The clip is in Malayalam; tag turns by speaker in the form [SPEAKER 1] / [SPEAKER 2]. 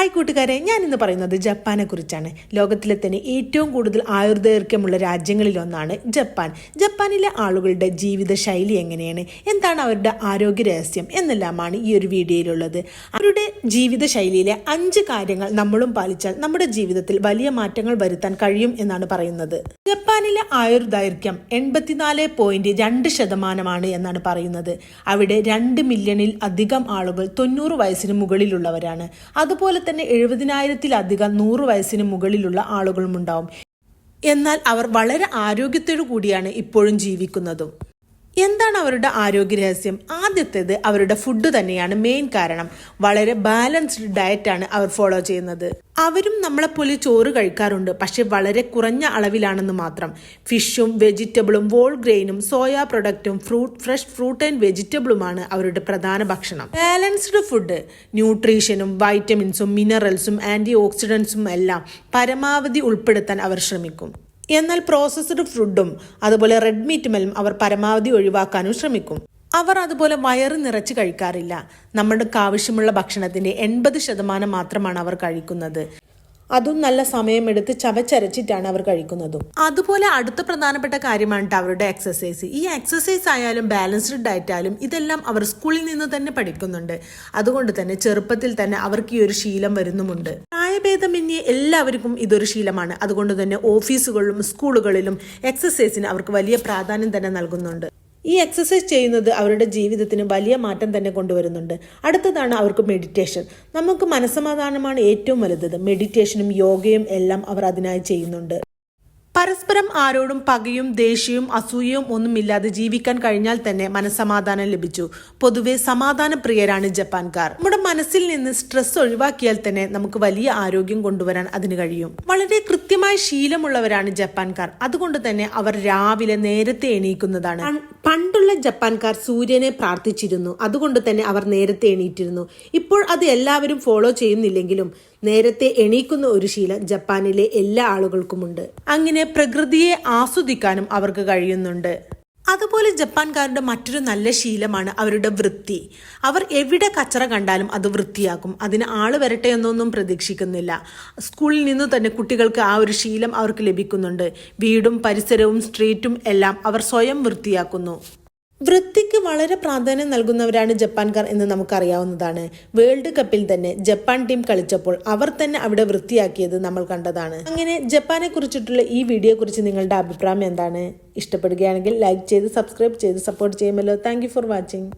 [SPEAKER 1] ഹായ് കൂട്ടുകാരെ ഞാൻ ഇന്ന് പറയുന്നത് ജപ്പാനെ കുറിച്ചാണ്. ലോകത്തിലെ തന്നെ ഏറ്റവും കൂടുതൽ ആയുർദൈർഘ്യമുള്ള രാജ്യങ്ങളിലൊന്നാണ് ജപ്പാൻ. ജപ്പാനിലെ ആളുകളുടെ ജീവിത ശൈലി എങ്ങനെയാണ്? എന്താണ് അവരുടെ ആരോഗ്യ രഹസ്യം എന്നെല്ലാമാണ് ഈ ഒരു വീഡിയോയിലുള്ളത്. അവരുടെ ജീവിത ശൈലിയിലെ അഞ്ച് കാര്യങ്ങൾ നമ്മളും പാലിച്ചാൽ നമ്മുടെ ജീവിതത്തിൽ വലിയ മാറ്റങ്ങൾ വരുത്താൻ കഴിയും എന്നാണ് പറയുന്നത്. ജപ്പാനിലെ ആയുർദൈർഘ്യം എൺപത്തിനാല് പോയിന്റ് രണ്ട് ശതമാനമാണ് എന്നാണ് പറയുന്നത്. അവിടെ രണ്ട് മില്യണിൽ അധികം ആളുകൾ തൊണ്ണൂറ് വയസ്സിന് മുകളിലുള്ളവരാണ്. അതുപോലെ തന്നെ എഴുപതിനായിരത്തിലധികം നൂറ് വയസ്സിന് മുകളിലുള്ള ആളുകളുമുണ്ടാവും. എന്നാൽ അവർ വളരെ ആരോഗ്യത്തോടു കൂടിയാണ് ഇപ്പോഴും ജീവിക്കുന്നതും. എന്താണ് അവരുടെ ആരോഗ്യ രഹസ്യം ആദ്യത്തേത് അവരുടെ ഫുഡ് തന്നെയാണ് മെയിൻ കാരണം. വളരെ ബാലൻസ്ഡ് ഡയറ്റാണ് അവർ ഫോളോ ചെയ്യുന്നത്. അവരും നമ്മളെപ്പോലെ ചോറ് കഴിക്കാറുണ്ട് പക്ഷെ വളരെ കുറഞ്ഞ അളവിലാണെന്ന് മാത്രം. ഫിഷും വെജിറ്റബിളും വോൾ ഗ്രെയിനും സോയാ പ്രൊഡക്റ്റും ഫ്രൂട്ട് ഫ്രഷ് ഫ്രൂട്ട് ആൻഡ് വെജിറ്റബിളുമാണ് അവരുടെ പ്രധാന ഭക്ഷണം. ബാലൻസ്ഡ് ഫുഡ് ന്യൂട്രീഷനും വൈറ്റമിൻസും മിനറൽസും ആന്റി ഓക്സിഡൻസും എല്ലാം പരമാവധി ഉൾപ്പെടുത്താൻ അവർ ശ്രമിക്കും. എന്നാൽ പ്രോസസ്ഡ് ഫുഡും അതുപോലെ റെഡ് മീറ്റുമെല്ലാം അവർ പരമാവധി ഒഴിവാക്കാനും ശ്രമിക്കും. അവർ അതുപോലെ വയറ് നിറച്ച് കഴിക്കാറില്ല. നമ്മൾക്ക് ആവശ്യമുള്ള ഭക്ഷണത്തിന്റെ എൺപത് ശതമാനം മാത്രമാണ് അവർ കഴിക്കുന്നത്. അതും നല്ല സമയമെടുത്ത് ചവച്ചരച്ചിട്ടാണ് അവർ കഴിക്കുന്നതും. അതുപോലെ അടുത്ത പ്രധാനപ്പെട്ട കാര്യമാണ് അവരുടെ എക്സസൈസ് ഈ എക്സസൈസ് ആയാലും ബാലൻസ്ഡ് ഡയറ്റ് ആയാലും ഇതെല്ലാം അവർ സ്കൂളിൽ നിന്ന് തന്നെ പഠിക്കുന്നുണ്ട്. അതുകൊണ്ട് തന്നെ ചെറുപ്പത്തിൽ തന്നെ അവർക്ക് ഈ ഒരു ശീലം വരുന്നുമുണ്ട്. പ്രായഭേദമന്യേ എല്ലാവർക്കും ഇതൊരു ശീലമാണ്. അതുകൊണ്ട് തന്നെ ഓഫീസുകളിലും സ്കൂളുകളിലും എക്സസൈസിന് അവർക്ക് വലിയ പ്രാധാന്യം തന്നെ നൽകുന്നുണ്ട്. ഈ എക്സസൈസ് ചെയ്യുന്നത് അവരുടെ ജീവിതത്തിന് വലിയ മാറ്റം തന്നെ കൊണ്ടുവരുന്നുണ്ട്. അടുത്തതാണ് അവർക്ക് മെഡിറ്റേഷൻ നമുക്ക് മനസ്സമാധാനമാണ് ഏറ്റവും വലുത്. മെഡിറ്റേഷനും യോഗയും എല്ലാം അവർ അതിനായി ചെയ്യുന്നുണ്ട്. പരസ്പരം ആരോടും പകയും ദേഷ്യവും അസൂയയും ഒന്നുമില്ലാതെ ജീവിക്കാൻ കഴിഞ്ഞാൽ തന്നെ മനസ്സമാധാനം ലഭിച്ചു. പൊതുവെ സമാധാന പ്രിയരാണ് ജപ്പാൻകാർ. നമ്മുടെ മനസ്സിൽ നിന്ന് സ്ട്രെസ് ഒഴിവാക്കിയാൽ തന്നെ നമുക്ക് വലിയ ആരോഗ്യം കൊണ്ടുവരാൻ അതിന് കഴിയും. വളരെ കൃത്യമായ ശീലമുള്ളവരാണ് ജപ്പാൻകാർ. അതുകൊണ്ട് തന്നെ അവർ രാവിലെ നേരത്തെ എണീക്കുന്നതാണ്. പണ്ടുള്ള ജപ്പാൻകാർ സൂര്യനെ പ്രാർത്ഥിച്ചിരുന്നു. അതുകൊണ്ട് തന്നെ അവർ നേരത്തെ എണീറ്റിരുന്നു. ഇപ്പോൾ അത് എല്ലാവരും ഫോളോ ചെയ്യുന്നില്ലെങ്കിലും നേരത്തെ എണീക്കുന്ന ഒരു ശീലം ജപ്പാനിലെ എല്ലാ ആളുകൾക്കുമുണ്ട്. അങ്ങനെ പ്രകൃതിയെ ആസ്വദിക്കാനും അവർക്ക് കഴിയുന്നുണ്ട്. അതുപോലെ ജപ്പാൻകാരുടെ മറ്റൊരു നല്ല ശീലമാണ് അവരുടെ വൃത്തി. അവർ എവിടെ കച്ചറ കണ്ടാലും അത് വൃത്തിയാക്കും. അതിന് ആൾ വരട്ടെ എന്നൊന്നും പ്രതീക്ഷിക്കുന്നില്ല. സ്കൂളിൽ നിന്ന് തന്നെ കുട്ടികൾക്ക് ആ ഒരു ശീലം അവർക്ക് ലഭിക്കുന്നുണ്ട്. വീടും പരിസരവും സ്ട്രീറ്റും എല്ലാം അവർ സ്വയം വൃത്തിയാക്കുന്നു. വൃത്തിക്ക് വളരെ പ്രാധാന്യം നൽകുന്നവരാണ് ജപ്പാൻകാർ എന്ന് നമുക്കറിയാവുന്നതാണ്. വേൾഡ് കപ്പിൽ തന്നെ ജപ്പാൻ ടീം കളിച്ചപ്പോൾ അവർ തന്നെ അവിടെ വൃത്തിയാക്കിയത് നമ്മൾ കണ്ടതാണ്. അങ്ങനെ ജപ്പാനെ കുറിച്ചിട്ടുള്ള ഈ വീഡിയോ കുറിച്ച് നിങ്ങളുടെ അഭിപ്രായം എന്താണ്? ഇഷ്ടപ്പെടുകയാണെങ്കിൽ ലൈക്ക് ചെയ്ത് സബ്സ്ക്രൈബ് ചെയ്ത് സപ്പോർട്ട് ചെയ്യുമല്ലോ. Thank for watching